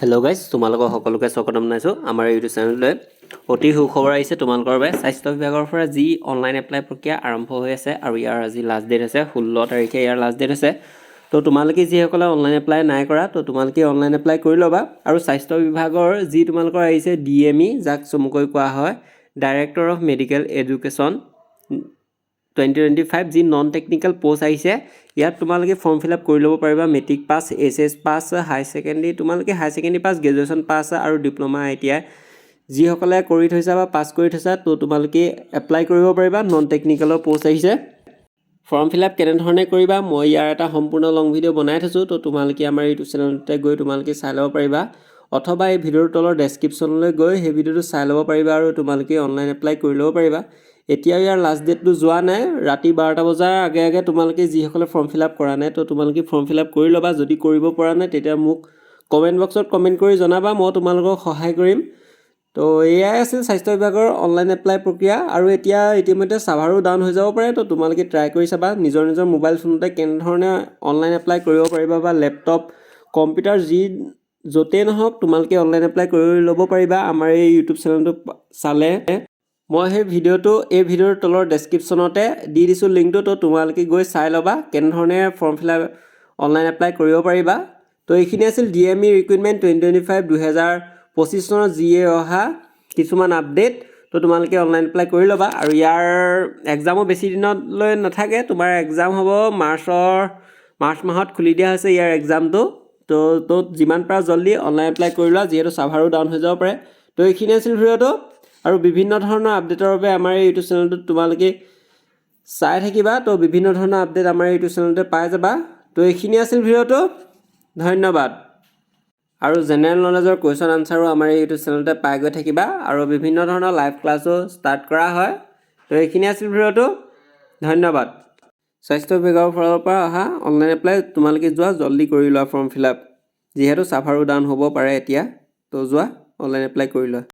Hello guys তোমালোকক সকলোকে স্বাগতম জনাইছোঁ আমাৰ ইউটিউব চেনেললৈ অতি সুখবৰ আহিছে তোমালোকৰ বাবে। স্বাস্থ্য বিভাগৰ পৰা যি অনলাইন এপ্লাই প্ৰক্ৰিয়া আৰম্ভ হৈ আছে আৰু ইয়াৰ আজি লাষ্ট ডেট আছে ষোল্ল তাৰিখে ইয়াৰ লাষ্ট ডেট আছে। তো তোমালোকে যিসকলে অনলাইন এপ্লাই নাই কৰা তো তোমালোকে অনলাইন এপ্লাই কৰি ল'বা। আৰু স্বাস্থ্য বিভাগৰ যি তোমালোকৰ আহিছে ডি এম ই যাক চমুকৈ কোৱা হয় director of medical education twenty twenty five যি নন টেকনিকেল পষ্ট আহিছে ইয়াত তোমালোকে ফৰ্ম ফিল আপ কৰি ল'ব পাৰিবা matric pass H S pass high secondary তোমালোকে high secondary pass graduation pass আৰু ডিপ্ল'মা আই টি আই যিসকলে কৰি থৈছা বা পাছ কৰি থৈছা তো তোমালোকে এপ্লাই কৰিব পাৰিবা নন টেকনিকেলৰ পষ্ট আহিছে। ফৰ্ম ফিল আপ কেনেধৰণে কৰিবা মই ইয়াৰ এটা সম্পূৰ্ণ লং ভিডিঅ' বনাই থৈছোঁ তো তোমালোকে আমাৰ ইউটিউব চেনেলতে গৈ তোমালোকে চাই ল'ব পাৰিবা। অথবা এই ভিডিঅ'ৰ তলৰ ডেছক্ৰিপশ্যনলৈ গৈ সেই ভিডিঅ'টো চাই ল'ব পাৰিবা আৰু তোমালোকে অনলাইন এপ্লাই কৰি ল'ব পাৰিবা। এতিয়াও ইয়াৰ লাষ্ট ডেটটো যোৱা নাই। ৰাতি বাৰটা বজাৰ আগে আগে তোমালোকে যিসকলে ফৰ্ম ফিল আপ কৰা নাই তো তোমালোকে ফৰ্ম ফিল আপ কৰি ল'বা। যদি কৰিব পৰা নাই তেতিয়া মোক কমেণ্ট বক্সত কমেণ্ট কৰি জনাবা মই তোমালোকক সহায় কৰিম। তো এয়াই আছিল স্বাস্থ্য বিভাগৰ অনলাইন এপ্লাই প্ৰক্ৰিয়া। আৰু এতিয়া ইতিমধ্যে ছাৰ্ভাৰো ডাউন হৈ যাব পাৰে তো তোমালোকে ট্ৰাই কৰি চাবা নিজৰ নিজৰ মোবাইল ফোনতে কেনেধৰণে অনলাইন এপ্লাই কৰিব পাৰিবা বা লেপটপ কম্পিউটাৰ যি য'তেই নহওক তোমালোকে অনলাইন এপ্লাই কৰি ল'ব পাৰিবা। আমাৰ এই ইউটিউব চেনেলটো চালে। মই সেই ভিডিঅ'টো এই ভিডিঅ'ৰ তলৰ ডেছক্ৰিপশ্যনতে দি দিছোঁ লিংকটো তো তোমালোকে গৈ চাই ল'বা, কেনেধৰণে form fill up online apply কৰিব পাৰিবা। তো এইখিনি আছিল D M E recruitment twenty twenty five দুহেজাৰ পঁচিছ চনত যিয়ে অহা কিছুমান আপডেট তো তোমালোকে অনলাইন এপ্লাই কৰি ল'বা। আৰু ইয়াৰ এক্সামো বেছি দিনলৈ নাথাকে, তোমাৰ এক্সাম হ'ব মাৰ্চৰ, মাৰ্চ মাহত খুলি দিয়া হৈছে ইয়াৰ এক্সামটো তো ত'ত যিমান পাৰা জল্দি অনলাইন এপ্লাই কৰি লোৱা, যিহেতু ছাৰ্ভাৰো ডাউন হৈ যাব পাৰে। তো এইখিনি আছিল ভিডিঅ'টো। আৰু বিভিন্ন ধৰণৰ আপডেটৰ বাবে আমাৰ এই ইউটিউব চেনেলটোত তোমালোকে চাই থাকিবা। তো বিভিন্ন ধৰণৰ আপডেট আমাৰ ইউটিউব চেনেলতে পাই যাবা। তো এইখিনি আছিল ভিডিঅ'টো। ধন্যবাদ। আৰু জেনেৰেল নলেজৰ কুৱেশ্যন আনচাৰো আমাৰ এই ইউটিউব চেনেলতে পাই গৈ থাকিবা। আৰু বিভিন্ন ধৰণৰ লাইভ ক্লাছো ষ্টাৰ্ট কৰা হয়। তো এইখিনি আছিল ভিডিঅ'টো। ধন্যবাদ। স্বাস্থ্য বিভাগৰ ফালৰ পৰা অহা অনলাইন এপ্লাই তোমালোকে যোৱা, জল্দি কৰি লোৱা ফৰ্ম ফিল আপ যিহেতু ছাৰ্ভাৰো ডাউন হ'ব পাৰে এতিয়া। তো যোৱা অনলাইন এপ্লাই কৰি লোৱা।